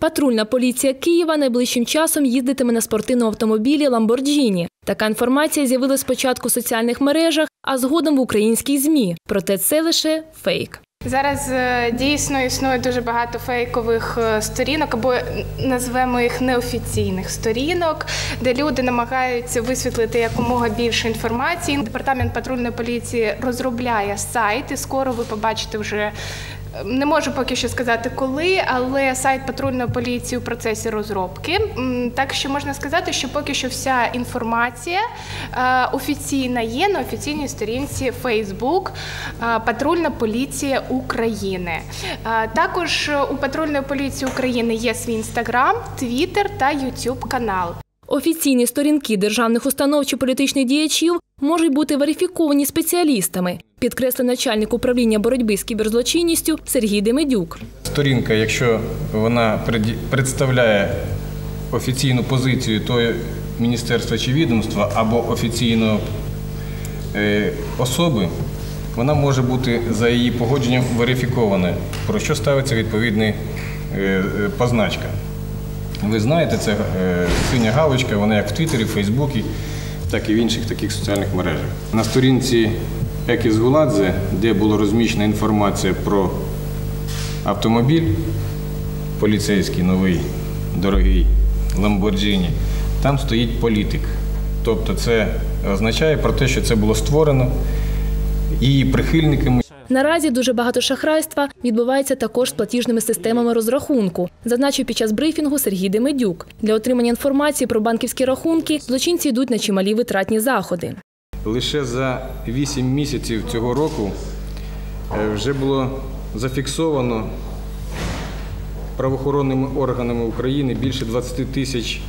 Патрульна поліція Києва найближчим часом їздитиме на спортивному автомобілі Ламборджіні. Така інформація з'явилась спочатку в соціальних мережах, а згодом в українській змі. Проте це лише фейк. Зараз е, дійсно існує дуже багато фейкових е, сторінок, або назвемо їх неофіційних сторінок, де люди намагаються висвітлити якомога більше інформації. Департамент патрульної поліції розробляє сайт, і скоро ви побачите вже. Не можу поки що сказати коли, але сайт патрульної поліції у процесі розробки. Так що можна сказати, що поки що вся інформація е, офіційна є на офіційній сторінці Facebook е, Патрульна поліція України. Е, Також у патрульної поліції України є свій інстаграм, твіттер та Ютуб канал. Офіційні сторінки державних установ чи політичних діячів можуть бути верифіковані спеціалістами, підкреслив начальник управління боротьби з кіберзлочинністю Сергій Демедюк. Сторінка, якщо вона пред- представляє офіційну позицію того міністерства чи відомства або офіційної е, особи, вона може бути за її погодженням верифікована, про що ставиться відповідна е, е, позначка. Ви знаєте, це е, синя галочка, вона як в Твіттері, в Фейсбуці, так і в інших таких соціальних мережах. На сторінці Екіс Гуладзе, де була розміщена інформація про автомобіль поліцейський новий, дорогий Lamborghini, там стоїть політик. Тобто це означає про те, що це було створено її прихильниками. Наразі дуже багато шахрайства відбувається також з платіжними системами розрахунку, зазначив під час брифінгу Сергій Демедюк. Для отримання інформації про банківські рахунки злочинці йдуть на чималі витратні заходи. Лише за 8 місяців цього року е, вже було зафіксовано правоохоронними органами України більше 20 тисяч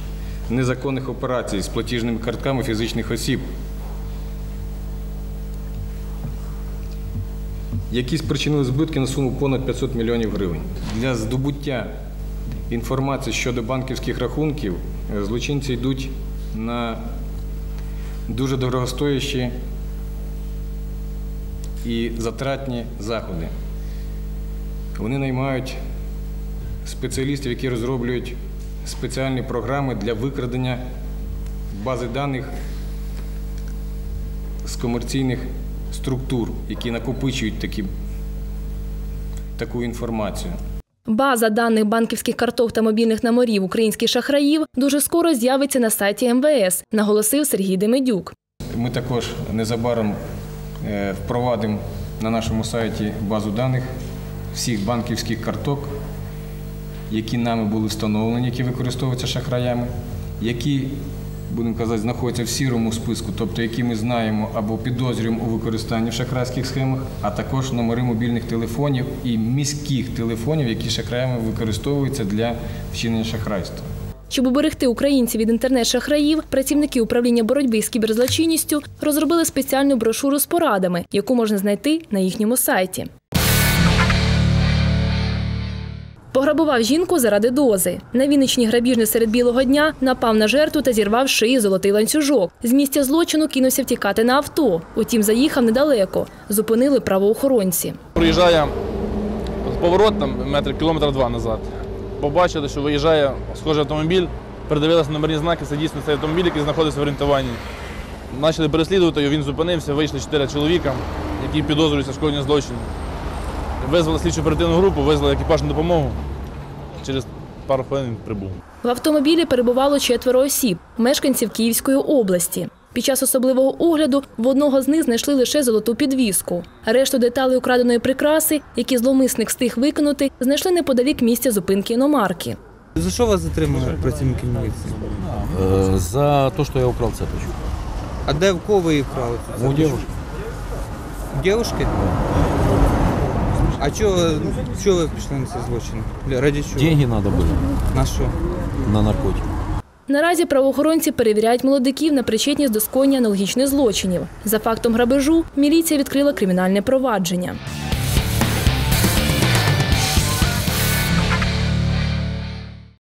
незаконних операцій з платіжними картками фізичних осіб, які спричинили збитки на суму понад 500 мільйонів гривень. Для здобуття інформації щодо банківських рахунків е, злочинці йдуть на дуже дорогостоящі і затратні заходи. Вони наймають спеціалістів, які розроблюють спеціальні програми для викрадення бази даних з комерційних структур, які накопичують такі, таку інформацію. База даних банківських карток та мобільних номерів українських шахраїв дуже скоро з'явиться на сайті МВС, наголосив Сергій Демедюк. Ми також незабаром е, впровадимо на нашому сайті базу даних всіх банківських карток, які нами були встановлені, які використовуються шахраями, які, будемо казати, знаходяться в сірому списку, тобто які ми знаємо або підозрюємо у використанні в шахрайських схемах, а також номери мобільних телефонів і міських телефонів, які шахраями використовуються для вчинення шахрайства. Щоб уберегти українців від інтернет-шахраїв, працівники управління боротьби з кіберзлочинністю розробили спеціальну брошуру з порадами, яку можна знайти на їхньому сайті. Пограбував жінку заради дози. На Вінничній грабіжник серед білого дня напав на жертву та зірвав шиї золотий ланцюжок. З місця злочину кинувся втікати на авто. Утім, заїхав недалеко. Зупинили правоохоронці. Проїжджає поворот там метр кілометр два назад. Побачили, що виїжджає схожий автомобіль, передивилися номерні знаки, це дійсно цей автомобіль, який знаходиться в орієнтуванні. Почали переслідувати його, він зупинився, вийшли чотири чоловіка, які підозрюються в скоєнні злочину. Визвали слідчу оперативну групу, визвали екіпаж на допомогу. Через пару хвилин прибув. В автомобілі перебувало четверо осіб, мешканців Київської області. Під час особливого огляду в одного з них знайшли лише золоту підвіску. Решту деталей украденої прикраси, які зловмисник встиг викинути, знайшли неподалік місця зупинки іномарки. За що вас затримали працівники міліції? Э, За то, что я украл цепочку. А де в кого ви їх вкрали? У девушки. У дівушки? А чого, чого ви пішли на цей злочин? Для- Раді чого? Деньги надо було. На що? на наркотики. Наразі правоохоронці перевіряють молодиків на причетність до скоєння аналогічних злочинів. За фактом грабежу міліція відкрила кримінальне провадження.